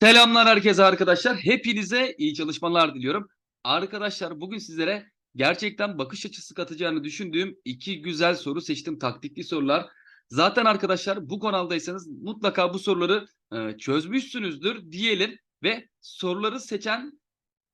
Selamlar herkese arkadaşlar. Hepinize iyi çalışmalar diliyorum. Arkadaşlar bugün sizlere gerçekten bakış açısı katacağını düşündüğüm iki güzel soru seçtim. Taktikli sorular. Zaten arkadaşlar bu kanaldaysanız mutlaka bu soruları e, çözmüşsünüzdür diyelim ve soruları seçen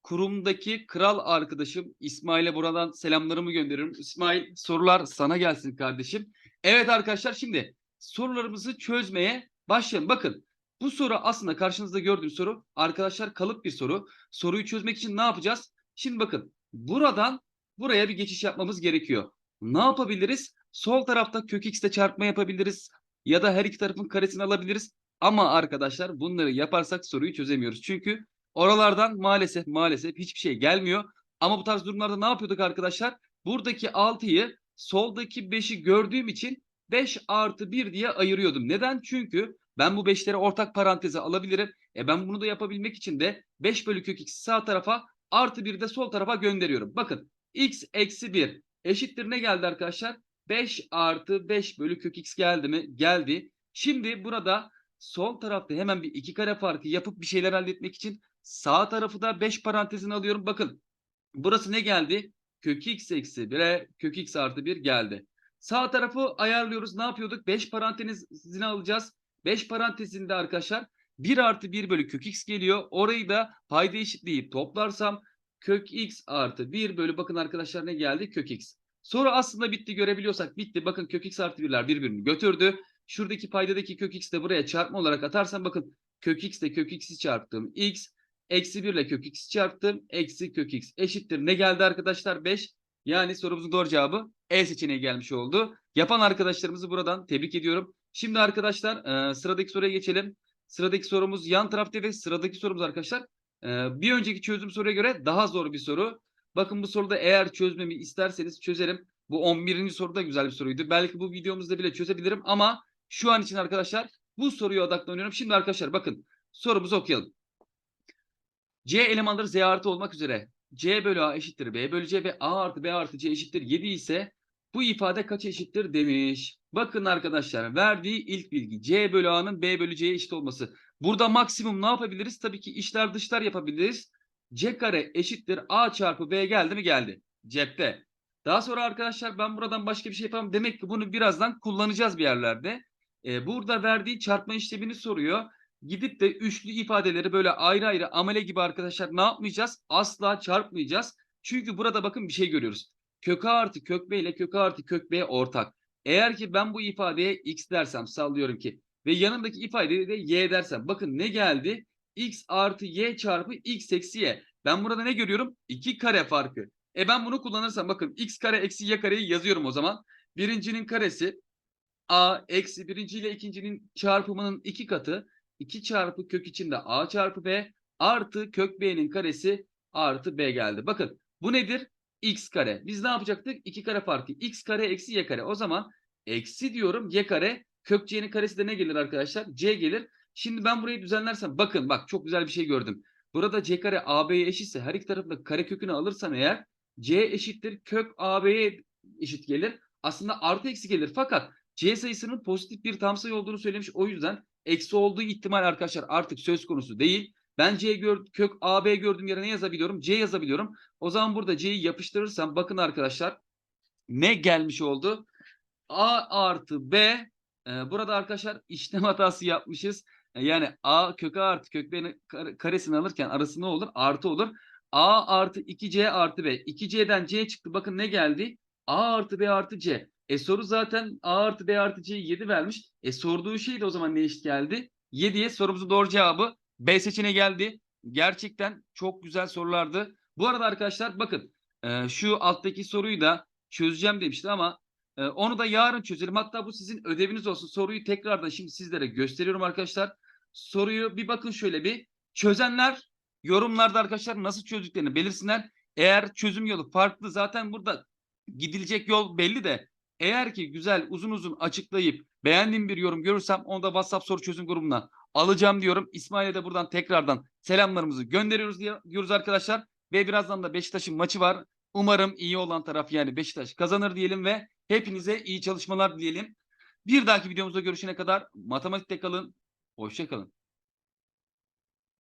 kurumdaki kral arkadaşım İsmail'e buradan selamlarımı gönderiyorum. İsmail sorular sana gelsin kardeşim. Evet arkadaşlar şimdi sorularımızı çözmeye başlayalım. Bakın bu soru aslında karşınızda gördüğüm soru arkadaşlar kalıp bir soru. Soruyu çözmek için ne yapacağız? Şimdi bakın buradan buraya bir geçiş yapmamız gerekiyor. Ne yapabiliriz? Sol tarafta kök x'te çarpma yapabiliriz. Ya da her iki tarafın karesini alabiliriz. Ama arkadaşlar bunları yaparsak soruyu çözemiyoruz. Çünkü oralardan maalesef maalesef hiçbir şey gelmiyor. Ama bu tarz durumlarda ne yapıyorduk arkadaşlar? Buradaki 6'yı soldaki 5'i gördüğüm için 5 artı 1 diye ayırıyordum. Neden? Çünkü ben bu 5'leri ortak paranteze alabilirim. E ben bunu da yapabilmek için de 5 bölü kök x sağ tarafa artı 1 de sol tarafa gönderiyorum. Bakın x eksi 1 eşittir ne geldi arkadaşlar? 5 artı 5 bölü kök x geldi mi? Geldi. Şimdi burada sol tarafta hemen bir iki kare farkı yapıp bir şeyler elde etmek için sağ tarafı da 5 parantezine alıyorum. Bakın burası ne geldi? Kök x eksi 1'e kök x artı 1 geldi. Sağ tarafı ayarlıyoruz. Ne yapıyorduk? 5 parantezine alacağız. 5 parantezinde arkadaşlar 1 artı 1 bölü kök x geliyor. Orayı da payda eşitleyip toplarsam kök x artı 1 bölü bakın arkadaşlar ne geldi? Kök x. Soru aslında bitti görebiliyorsak bitti. Bakın kök x artı 1'ler birbirini götürdü. Şuradaki paydadaki kök x de buraya çarpma olarak atarsam bakın kök x ile kök x'i çarptım. x eksi 1 ile kök x çarptım. Eksi kök x eşittir. Ne geldi arkadaşlar? 5. Yani sorumuzun doğru cevabı E seçeneği gelmiş oldu. Yapan arkadaşlarımızı buradan tebrik ediyorum. Şimdi arkadaşlar e, sıradaki soruya geçelim. Sıradaki sorumuz yan tarafta ve sıradaki sorumuz arkadaşlar e, bir önceki çözüm soruya göre daha zor bir soru. Bakın bu soruda eğer çözmemi isterseniz çözerim. Bu 11. soru da güzel bir soruydu. Belki bu videomuzda bile çözebilirim ama şu an için arkadaşlar bu soruya odaklanıyorum. Şimdi arkadaşlar bakın sorumuzu okuyalım. C elemanları Z artı olmak üzere C bölü A eşittir B bölü C ve A artı B artı C eşittir 7 ise bu ifade kaç eşittir demiş. Bakın arkadaşlar verdiği ilk bilgi C bölü A'nın B bölü C'ye eşit olması. Burada maksimum ne yapabiliriz? Tabii ki işler dışlar yapabiliriz. C kare eşittir A çarpı B geldi mi? Geldi. Cepte. Daha sonra arkadaşlar ben buradan başka bir şey yapamam. Demek ki bunu birazdan kullanacağız bir yerlerde. Ee, burada verdiği çarpma işlemini soruyor. Gidip de üçlü ifadeleri böyle ayrı ayrı amele gibi arkadaşlar ne yapmayacağız? Asla çarpmayacağız. Çünkü burada bakın bir şey görüyoruz. Kök A artı kök B ile kök A artı kök B ortak. Eğer ki ben bu ifadeye x dersem sallıyorum ki ve yanındaki ifadeye de y dersem bakın ne geldi? x artı y çarpı x eksi y. Ben burada ne görüyorum? 2 kare farkı. E ben bunu kullanırsam bakın x kare eksi y kareyi yazıyorum o zaman. Birincinin karesi a eksi birinci ile ikincinin çarpımının iki katı. 2 çarpı kök içinde a çarpı b artı kök b'nin karesi artı b geldi. Bakın bu nedir? x kare. Biz ne yapacaktık? 2 kare farkı. x kare eksi y kare. O zaman eksi diyorum y kare. Kök c'nin karesi de ne gelir arkadaşlar? c gelir. Şimdi ben burayı düzenlersem bakın bak çok güzel bir şey gördüm. Burada c kare ab'ye eşitse her iki tarafında kare kökünü alırsam eğer c eşittir kök ab'ye eşit gelir. Aslında artı eksi gelir. Fakat c sayısının pozitif bir tam sayı olduğunu söylemiş. O yüzden eksi olduğu ihtimal arkadaşlar artık söz konusu değil. Ben C gör, kök AB gördüğüm yere ne yazabiliyorum? C yazabiliyorum. O zaman burada C'yi yapıştırırsam bakın arkadaşlar ne gelmiş oldu? A artı B e, burada arkadaşlar işlem hatası yapmışız. E, yani A kök A artı kök B'nin karesini alırken arası ne olur? Artı olur. A artı 2C artı B. 2C'den C çıktı. Bakın ne geldi? A artı B artı C. E soru zaten A artı B artı C'yi 7 vermiş. E sorduğu şey de o zaman ne eşit geldi? 7'ye sorumuzun doğru cevabı B seçeneği geldi. Gerçekten çok güzel sorulardı. Bu arada arkadaşlar bakın e, şu alttaki soruyu da çözeceğim demişti ama e, onu da yarın çözelim. Hatta bu sizin ödeviniz olsun. Soruyu tekrardan şimdi sizlere gösteriyorum arkadaşlar. Soruyu bir bakın şöyle bir. Çözenler yorumlarda arkadaşlar nasıl çözdüklerini belirsinler. Eğer çözüm yolu farklı zaten burada gidilecek yol belli de eğer ki güzel uzun uzun açıklayıp beğendiğim bir yorum görürsem onu da WhatsApp soru çözüm grubuna alacağım diyorum. İsmail'e de buradan tekrardan selamlarımızı gönderiyoruz diyoruz arkadaşlar. Ve birazdan da Beşiktaş'ın maçı var. Umarım iyi olan taraf yani Beşiktaş kazanır diyelim ve hepinize iyi çalışmalar dileyelim. Bir dahaki videomuzda görüşene kadar matematikte kalın. Hoşçakalın.